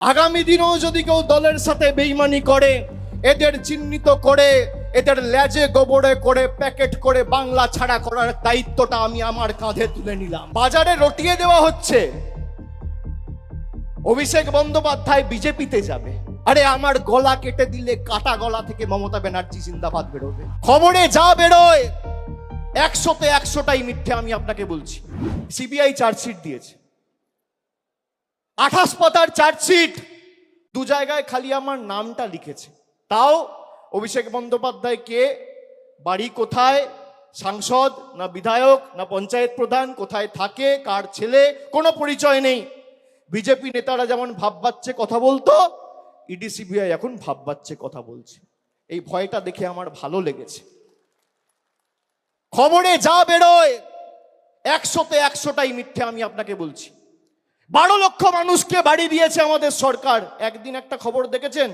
আগামী দিনেও যদি কেউ দলের সাথে বেইমানি করে, এদের চিহ্নিত করে, এদের লেজে গোবরে করে, প্যাকেট করে বাংলা ছাড়া করার দায়িত্বটা আমি আমার কাঁধে তুলে নিলাম। বাজারে রটিয়ে দেওয়া হচ্ছে। অভিষেক বন্দ্যোপাধ্যায় বিজেপিতে যাবে। আরে আমার গলা কেটে দিলে কাটা গলা থেকে মমতা ব্যানার্জি জিন্দাবাদ বেরোবে। খবরে যা বেরোয়, একশোতে একশোটাই মিথ্যে আমি আপনাকে বলছি। সিবিআই চার্জশিট দিয়েছে। আঠাশ পাতার চার্জশিট। দু জায়গায় খালি আমার নামটা লিখেছে। তাও অভিষেক বন্দ্যোপাধ্যায় কে? বাড়ি কোথায়? সাংসদ না বিধায়ক না পঞ্চায়েত প্রধান? কোথায় থাকে? কার ছেলে? কোনো পরিচয় নেই। বিজেপি নেতারা যেমন ভাববাচ্ছে কথা বলতো, ইডি, সিবিআই এখন ভাববাচ্ছে কথা বলছে। এই ভয়টা দেখে আমার ভালো লেগেছে। খবরে যা বেরোয়, একশোতে একশোটাই মিথ্যে আমি আপনাকে বলছি। বারো লক্ষ মানুষকে বাড়ি দিয়েছে আমাদের সরকার। একদিন একটা খবর দেখেছেন?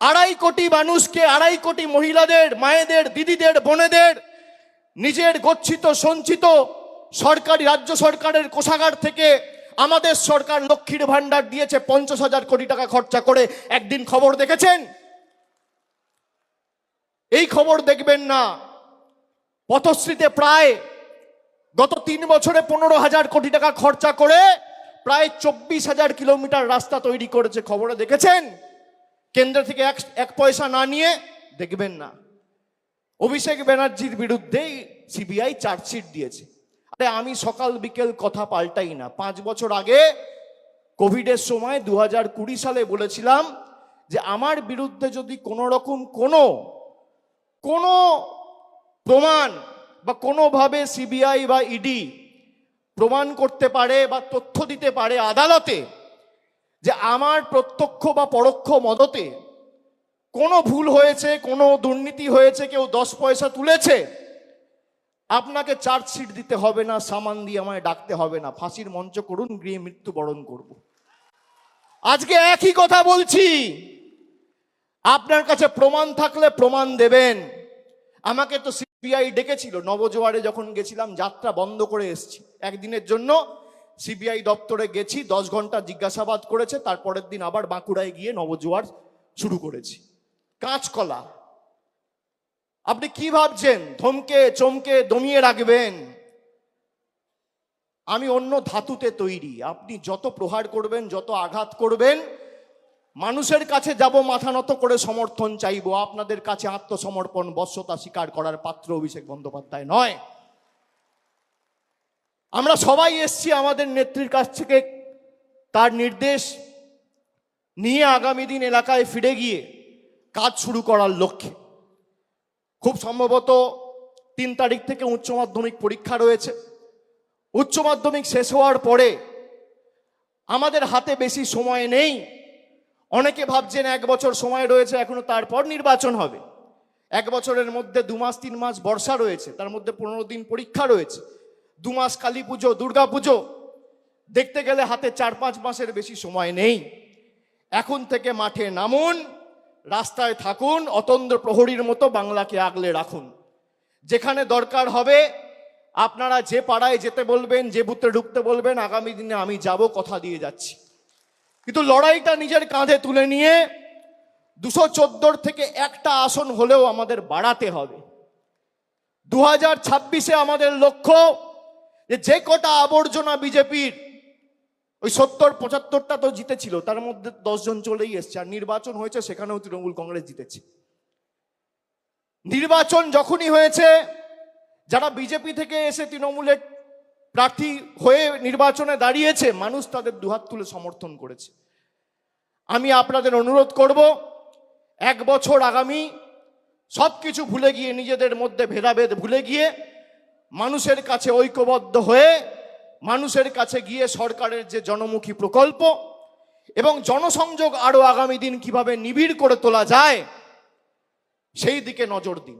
আড়াই কোটি মানুষকে, আড়াই কোটি মহিলাদের, মায়েদের, দিদিদের, বোনেদের, নিজের গচ্ছিত, সঞ্চিত সরকারি, রাজ্য সরকারের কোষাগার থেকে আমাদের সরকার লক্ষ্মীর ভান্ডার দিয়েছে পঞ্চাশ হাজার কোটি টাকা খরচা করে। একদিন খবর দেখেছেন? এই খবর দেখবেন না। পথশ্রীতে প্রায় গত তিন বছরে পনেরো হাজার কোটি টাকা খরচা করে প্রায় চব্বিশ হাজার কিলোমিটার রাস্তা তৈরি করেছে। খবরে দেখেছেন? কেন্দ্র থেকে এক এক পয়সা না নিয়ে দেখবেন না। অভিষেক ব্যানার্জির বিরুদ্ধেই সিবিআই চার্জশিট দিয়েছে। আরে আমি সকাল বিকেল কথা পাল্টাই না। পাঁচ বছর আগে কোভিডের সময় দু হাজার কুড়ি সালে বলেছিলাম যে আমার বিরুদ্ধে যদি কোনো রকম কোনো কোনো প্রমাণ বা কোনোভাবে সিবিআই বা ইডি প্রমাণ করতে পারে বা তথ্য দিতে পারে আদালতে যে আমার প্রত্যক্ষ বা পরোক্ষ মদতে কোনো ভুল হয়েছে, কোনো দুর্নীতি হয়েছে, কেউ দশ পয়সা তুলেছে, আপনাকে চার্জশিট দিতে হবে না, সামান দিয়ে আমায় ডাকতে হবে না। ফাঁসির মঞ্চ করুন, গৃহে মৃত্যুবরণ করব। আজকে একই কথা বলছি। আপনার কাছে প্রমাণ থাকলে প্রমাণ দেবেন। আমাকে তো সিবিআই ডেকেছিল, নবজোয়ারে যখন গেছিলাম, যাত্রা বন্ধ করে এসেছি। একদিনের জন্য সিবিআই দপ্তরে গেছি, দশ ঘণ্টা জিজ্ঞাসাবাদ করেছে, তারপরের দিন আবার বাঁকুড়ায় গিয়ে নবজোয়ার শুরু করেছি। কাঁচকলা, আপনি কি ভাবছেন? থমকে, চমকে দমিয়ে রাখবেন। আমি অন্য ধাতুতে তৈরি, আপনি যত প্রহার করবেন, যত আঘাত করবেন মানুষের কাছে যাব, মাথা নত করে সমর্থন চাইব। আপনাদের কাছে আত্মসমর্পণ, বশ্যতা স্বীকার করার পাত্র অভিষেক বন্দ্যোপাধ্যায় নয়। আমরা সবাই এসছি আমাদের নেত্রীর কাছ থেকে। তার নির্দেশ নিয়ে আগামী দিন এলাকায় ফিরে গিয়ে কাজ শুরু করার লক্ষ্যে। খুব সম্ভবত তিন তারিখ থেকে উচ্চ মাধ্যমিক পরীক্ষা রয়েছে। উচ্চ মাধ্যমিক শেষ হওয়ার পরে আমাদের হাতে বেশি সময় নেই। অনেকে ভাবছেন এক বছর সময় রয়েছে, এখনও তারপর নির্বাচন হবে। এক বছরের মধ্যে দু মাস, তিন মাস বর্ষা রয়েছে, তার মধ্যে পনেরো দিন পরীক্ষা রয়েছে। দু মাস কালী পুজো, দুর্গা পুজো, দেখতে গেলে হাতে চার পাঁচ মাসের বেশি সময় নেই। এখন থেকে মাঠে নামুন, রাস্তায় থাকুন, অতন্দ্র প্রহরীর মতো বাংলাকে আগলে রাখুন। যেখানে দরকার হবে, আপনারা যে পাড়ায় যেতে বলবেন, যে বুথে ঢুকতে বলবেন, আগামী দিনে আমি যাব, কথা দিয়ে যাচ্ছি। কিন্তু লড়াইটা নিজের কাঁধে তুলে নিয়ে দুশো চোদ্দোর থেকে একটা আসন হলেও আমাদের বাড়াতে হবে। দু হাজার ছাব্বিশে আমাদের লক্ষ্য যে যে কটা আবর্জনা বিজেপির, ওই সত্তর, পঁচাত্তরটা তো জিতেছিল, তার মধ্যে দশজন চলেই এসছে, আর নির্বাচন হয়েছে সেখানেও তৃণমূল কংগ্রেস জিতেছে। নির্বাচন যখনই হয়েছে, যারা বিজেপি থেকে এসে তৃণমূলের প্রার্থী হয়ে নির্বাচনে দাঁড়িয়েছে, মানুষ তাদের দুহাত তুলে সমর্থন করেছে। আমি আপনাদের অনুরোধ করব, এক বছর আগামী সব কিছু ভুলে গিয়ে, নিজেদের মধ্যে ভেদাভেদ ভুলে গিয়ে, মানুষের কাছে ঐক্যবদ্ধ হয়ে, মানুষের কাছে গিয়ে সরকারের যে জনমুখী প্রকল্প এবং জনসংযোগ আরও আগামী দিন কীভাবে নিবিড় করে তোলা যায়, সেই দিকে নজর দিন।